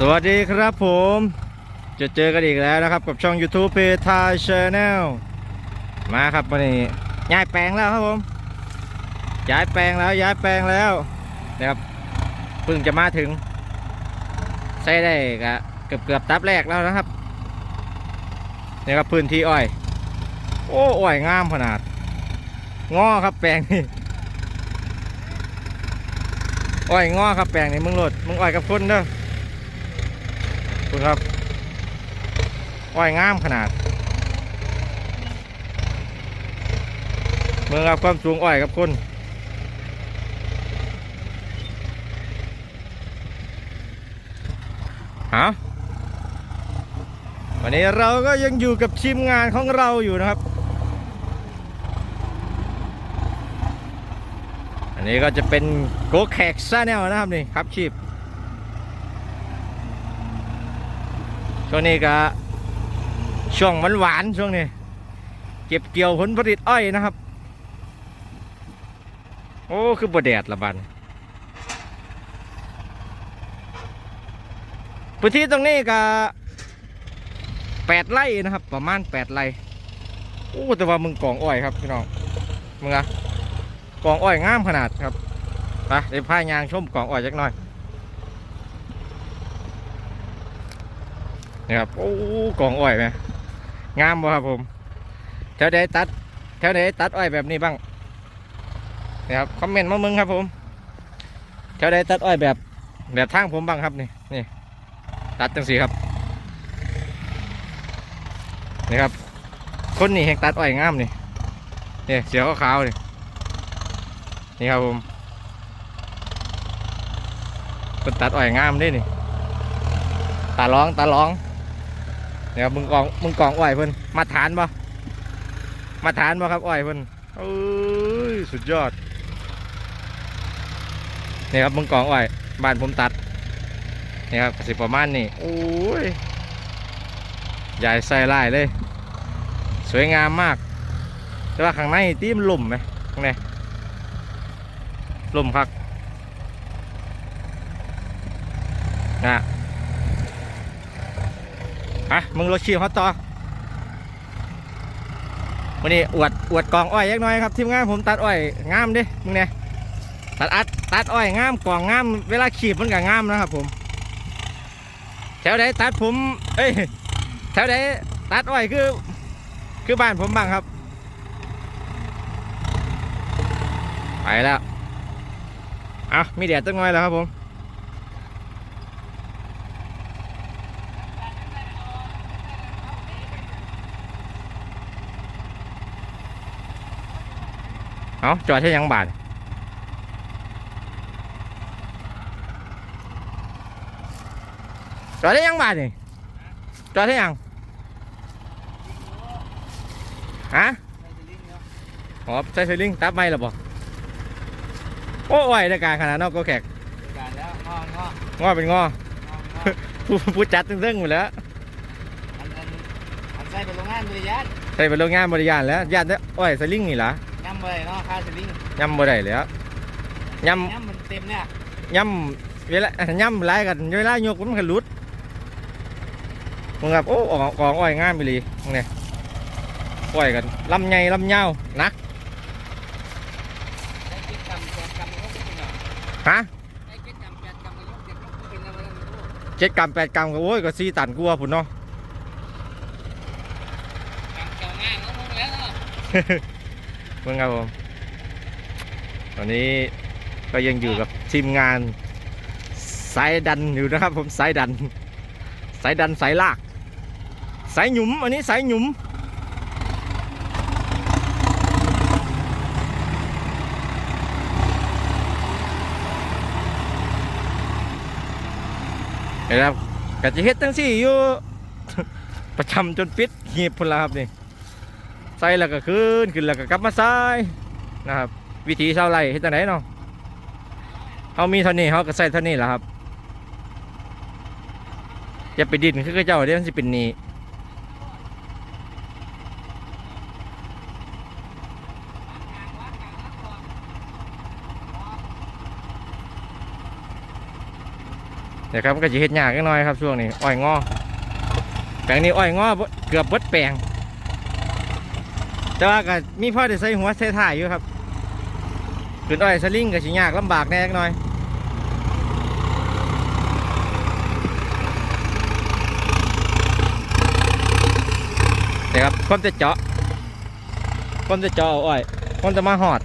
สวัสดีครับผม จะเจอกันอีกแล้วนะครับ กับช่อง YouTube เพทาชาแนลมาครับวันนี้ย้ายแปลงแล้วครับผม ย้ายแปลงแล้วย้ายแปลงแล้วนะครับเพิ่งจะมาถึงใช้ได้กะเกือบเกือบตับแรกแล้วนะครับนี่ครับพื้นที่อ้อย โอ้อ้อยงามขนาดงอครับแปลงนี่อ้อยงอครับแปลงนี่มึงโหลดมึงอ้อยกับคนเด้อ คุณครับอ้อยงามขนาด เมืองครับความสูงอ้อยกับคุณฮะวันนี้เราก็ยังอยู่กับทีมงานของเราอยู่นะครับ อันนี้ก็จะเป็นโกแขกซาแนลนะครับนี่ครับชีพ ช่วงนี้ก็ช่วงหวานๆช่วงนี้ เก็บเกี่ยวผลผลิตอ้อยนะครับ โอ้คือบแดดละบันพื้นที่ตรงนี้ก็แปดไร่นะครับ ประมาณแปดไร่โอ้แต่ว่ามึงกองอ้อยครับพี่น้องมึงอะกองอ้อยงามขนาดครับไปเดี๋ยวพายางชมกองอ้อยจักหน่อย นะครับโอ้กองอ้อยไหมงามบ่ครับผมแถวใดตัดแถวใดตัดอ้อยแบบนี้บ้างนะครับคอมเมนต์มามึงครับผมแถวใดตัดอ้อยแบบแบบทางผมบ้างครับนี่นี่ตัดจังสีครับนี่ครับ คนนี่แหงตัดอ้อยงามนี่เนี่เสียขาวๆนี่นี่ครับผมคนตัดอ้อยงามด้วยนี่ตาร้องตาร้อง นี่ยครับมึงกองมึงกองอ้อยเพิ่นมาฐานบ่มาฐานบ่ครับอ้อยเพิ่นเอ้ยสุดยอดนี่ครับมึงกองอ้อยบ้านผมตัดนี่ครับสิประมาณนี้โอ้ยใหญ่ใส่ลายเลย สวยงามมาก แต่ว่าข้างในตีมลุ่มไหมข้างในลุ่มครับนะ อะมึงรถชีพเขาต่อวันนี้อวดอวดกองอ้อยยักน้อยครับทีมงานผมตัดอ้อยงามดิมึงเนี่ยตัดอัดตัดอ้อยงามกองงามเวลาขีบมันก็งามนะครับผม แถวไหนตัดผม เอ้ยแถวไหนตัดอ้อยคือ คือบ้านผมบ้างครับ ไปแล้วอะมีแดดจังหน่อยแล้วครับผม เอาจอดใช่ยังบาทจอดได้ยังบาทนี่จอดได้ยังฮะอ๋อใส่สลิงตับไม่หรอบ่โอ้ยได้การขนาดนอกก็แขกการแล้วงององงอเป็นงองอผู้ผู้จัดตึ้งๆหมดแล้วอันอันอันใส่ไปโรงงานบริยานใส่เป็นโรงงานบริยานแล้วญาติได้อ้อยสลิงนี่ล่ะย้ำไปเนาะค่าสลิงยำบ่ได้แล้วยย้ำมันเต็มเนี่ยำยำเวลาย่ำหลายกันเวลายกมันก็หลุดมึงครับโอ้ออกกองอ้อยงามไปเลยมึงเนี่ยอ้อยกันลำใหญ่ลำยาวหนักได้กิจกรรมแปดกรรมยกเป็นเนาะฮะได้กิจกรรมแปดกรรมยกเจ็ดยกเป็นอะไรไม่รู้เจ็ดกรัมแปดกรัมก็โอ้ยก็สี่ตันกลัวาพุ่นเนาะการเจ้าง่ายงงแล้วเนาะ มึงครับผมตอนนี้ก็ยังอยู่กับทีมงานสายดันอยู่นะครับ ผมสายดันสายดันสายลากสายหยุมอันนี้สายหยุมเห็นครับกะจะเฮ็ดตั้งสี่อยู่ประจำจนปิดหียบพุ่นละครับนี่ ใส่แล้วก็ขึ้นขึ้นแล้วก็กลับมาใส่นะครับ วิธีชาวไร่เฮ็ดจังไดเนาะเขามีเท่านี้เขาก็ใส่เท่านี้แหละครับอย่าไปดินคือเจ้าเดี๋ยวมันสิเป็นหนี้เดี๋ยวครับก็จะเฮ็ดยากนิดหน่อยครับช่วงนี้อ้อยงอแปลงนี้อ้อยงอเบิดเกือบเบิดแปลง แต่ว่าก็มีพ่อได้ใส่หัวใส่ถ่ายอยู่ครับขึ้นอ้อยสลิงก็ชิยากลำบากแน่หน่อยนะครับคนจะเจาะคนจะเจาะอาอ้อยคนจะมาหอด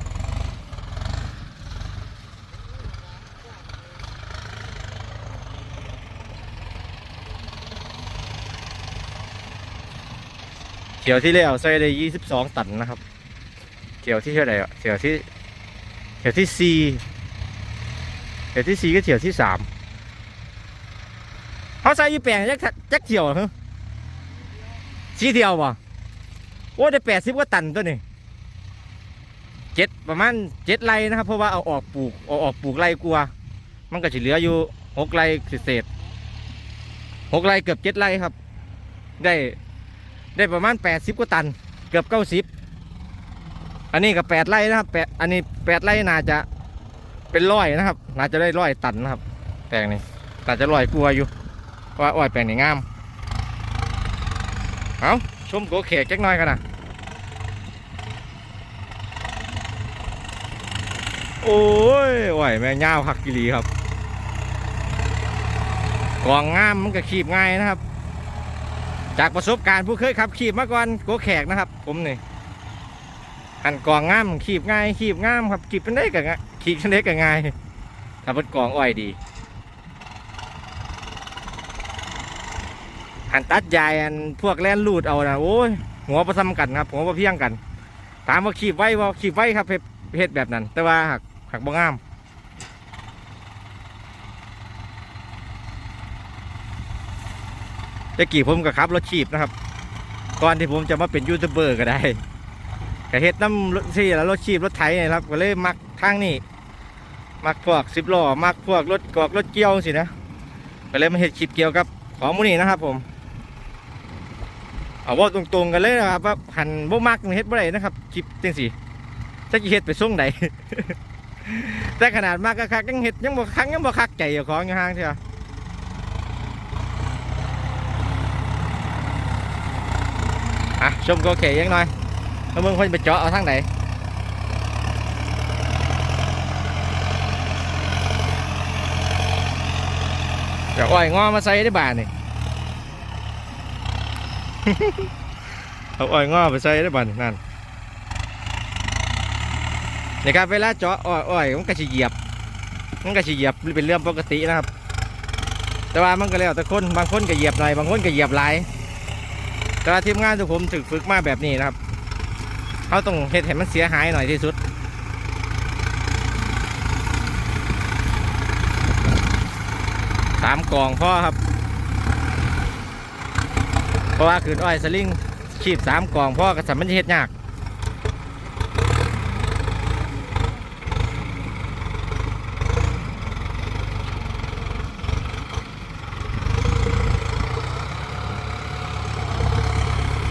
เกี่ยวที่แล้วใส่ได้ยี่สิบสองตันนะครับเกี่ยวที่เท่าไหร่อะเกี่ยวที่เกี่ยวที่สี่เกี่ยวที่สี่ก็เกี่ยวที่สามเขาใส่ยี่แปลงจักจักเกี่ยวเหรอฮะสีเดียวบ่โอ้ได้แปดสิบกว่าตันตัวนี้เจ็ดประมาณเจ็ดไรนะครับ เพราะว่าเอาออกปลูกเอาออกปลูกไรกลัว มันก็จะเหลืออยู่หกไรเศษหกไรเกือบเจ็ดไรครับ ได้ ได้ประมาณ 80กว่าตัน เกือบ 90 อันนี้ก็8ไร่นะครับแปดอันนี้8ไร่น่าจะเป็นร้อยนะครับ น่าจะได้ร้อยตันนะครับ แปลงนี้น่าจะร้อยกลัวอยู่เพราะว่าอ้อยแปลงนี้งามเอาชมโกเขกจักน่อยกันนะโอ้ยอ้อยแม่งยาวหักกิลีครับกองงามมันก็ขีบง่ายนะครับ จากประสบการณ์ผู้เคยขับขีบมาก่อนโกแขกนะครับ ผมนี่หันกองง่ามขีบง่ายขีบง่ามครับขีบเป็นได้กับขีบเป็นได้กับง่ายถ้าเป็นกองอ้อยดีหันตัดใหญ่อันพวกแล่นลูดเอานะโอ้ยหัวประซ้ำกันครับหัวประเพียงกัน ถามว่าขีบไว้ว่าขีบไว้ครับเฮ็ดเฮ็ดแบบนั้น แต่ว่าหักหักบ่งาม ตะกี้ผมก็ขับรถชีพนะครับ ก่อนที่ผมจะมาเป็นยูทูบเบอร์ก็ได้ก็เฮ็ดน้ำรถที่แล้วรถชีพรถไถนี่ครับ ก็เลยมักทางนี้มักพวกสิบล้อมักพวกรถกอกรถเกี่ยวสินะก็เลยมาเฮ็ดคลิปเกี่ยวกับของมูนี่นะครับ ผมเอาว่าตรงๆกันเลยนะครับว่าหันบ่มักเฮ็ดบ่ได้นะครับคลิปจังสิจะกี่เฮ็ดไปส่งใดแต่ขนาดมากก็คักยังเฮ็ดยังบ่คักยังบ่คักใจของยู่ห่างเถอะ อะชมโกเขยังหน่อยแล้วมึงคนไปเจาะเอาทางไหนเดี๋ยวอ้อยงอมาใส่ได้บานนี่เอาอ้อยงอไปใส่ได้บานนี่นั่นนี่ครับเวลาเจาะอ้อยอ้อยมันก็จะเหยียบ มันก็จะเหยียบเป็นเรื่องปกตินะครับ แต่ว่ามันก็แล้วแต่คนบางคนก็เหยียบหน่อยบางคนก็เหยียบหลาย แต่ทีมงานทุกผมถึกฝึกมาแบบนี้นะครับเขาต้องเห็ดให้มันเสียหายหน่อยที่สุด สามกล่องพ่อครับ เพราะว่าขืนอ้อยสลิงขีบสามกล่องพ่อกับสัมมันจะเห็ดยาก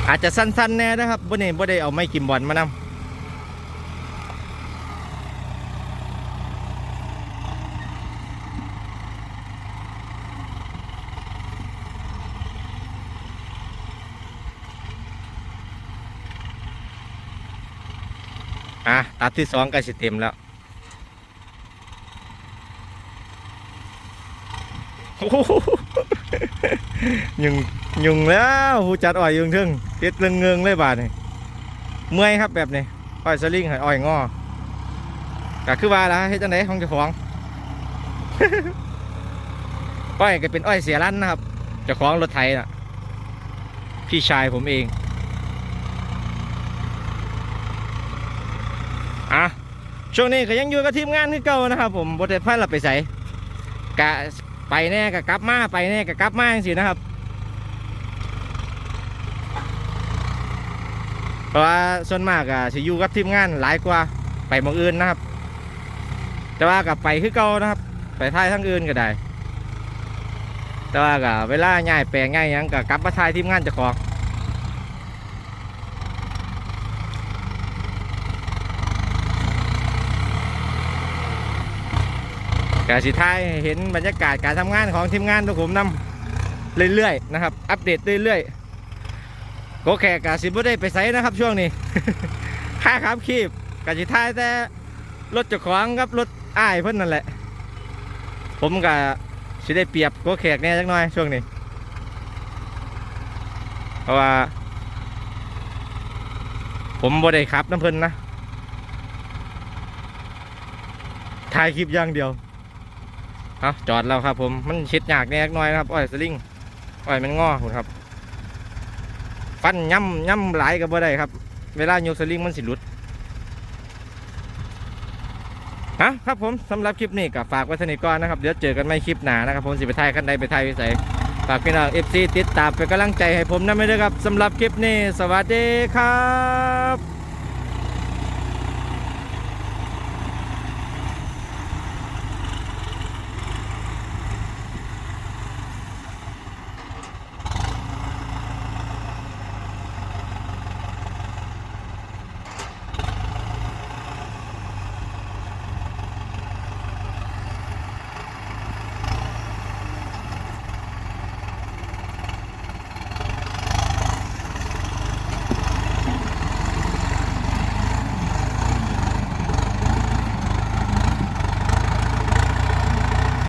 อาจจะสั้นๆแน่นะครับบ่นี่บ่ได้เอาไม้กิมบอลมานำอะตัดที่สองก็สิเต็มแล้วโอ้โหยุง ยุงแล้วหูจัดอ้อยยุงทึ่งเฮ็ดเรื่องเงืองเลยบาดนี่เมื่อยครับแบบนี้อ้อยสลิงให้อ้อยงอก็คือว่าละเฮ็ดจังไดของเจ้าของอ้อยก็เป็นอ้อยเสียรันนะครับเจ้าของรถไถน่ะ พี่ชายผมเองอะช่วงนี้ก็ยังอยู่กับทีมงานที่เก่านะครับ ผมบทเด็ดพันเราไปใส่กะไปแน่กะกลับมาไปแน่กะกลับมาจังสินะครับ เพราะว่าส่วนมากอะสิอยู่กับทีมงานหลายกว่าไปมองอื่นนะครับ แต่ว่ากับไปคือเก่านะครับ ไปท่ายทั้งอื่นก็ได้ แต่ว่ากับเวลาง่ายแปลงง่ายยังกับกลับมาท่ายทีมงานจะของกกาสิท้ายเห็นบรรยากาศการทำงานของทีมงานทุกผมนำเรื่อยๆนะครับ อัปเดตเรื่อยๆ ก็แขกกาสิบ่ได้ไปไสนะครับช่วงนี้ ค่าครับคีบกาสิท้ายแต่รถเจ้าของกับรถอ้ายเพิ่นนั่นแหละ ผมก็สิได้เปรียบก็แขกแหน่จักหน่อยช่วงนี้ เพราะว่า ผมบ่ได้ขับน้ำเพิ่นนะถ่ายคลิปอย่างเดียวเอาจอดแล้วครับผมมันชิดยากแน่กน้อยครับอ้อยสลิงอ้อยมันงอคุณครับ ฟันย่ำย่ำหลายก็บ่ได้ครับ เวลาโยกสลิงมันสิหลุดฮะครับผมสำหรับคลิปนี้ก็ฝากไว้สนิทก่อนนะครับ เดี๋ยวเจอกันใหม่คลิปหน้านะครับผมสิไปไทยกันใดไปไทยวิสัยฝากพี่น้องเอฟซีติดตามเป็นกำลังใจให้ผมนะไม่ด้ครับสำหรับคลิปนี้ สวัสดีครับ